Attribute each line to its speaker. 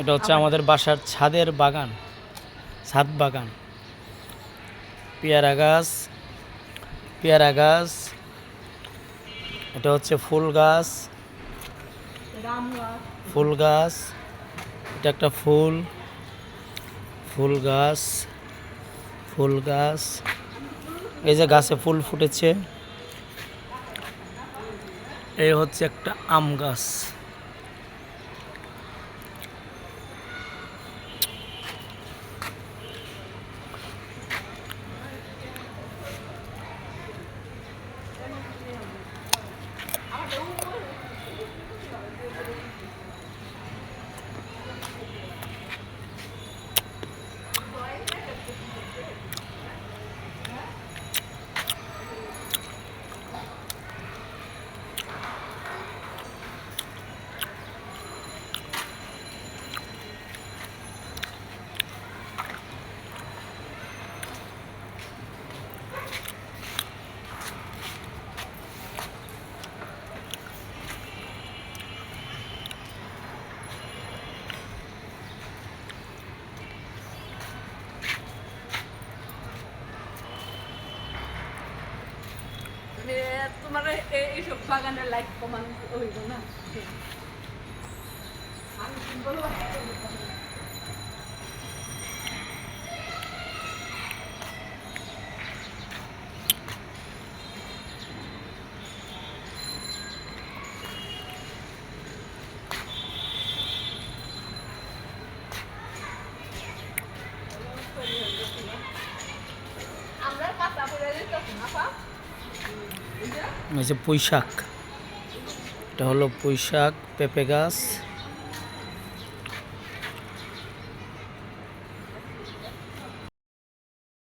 Speaker 1: এটা হচ্ছে আমাদের বাসার ছাদের বাগান ছাদ বাগান। পেয়ারা গাছ পেয়ারা গাছ। এটা হচ্ছে ফুল গাছ। ফুল গাছ। এটা একটা ফুল। ফুল গাছ। ফুল গাছ। এই যে গাছে ফুল ফুটেছে। এই হচ্ছে একটা আম গাছ।
Speaker 2: তোমার এ- এইসব বাগানের লাইট কমান হইব না। আমরা পাতা পড়ে যেত না পা
Speaker 1: এই যে পুঁইশাক। এটা হলো পুঁইশাক পেঁপে গাছ।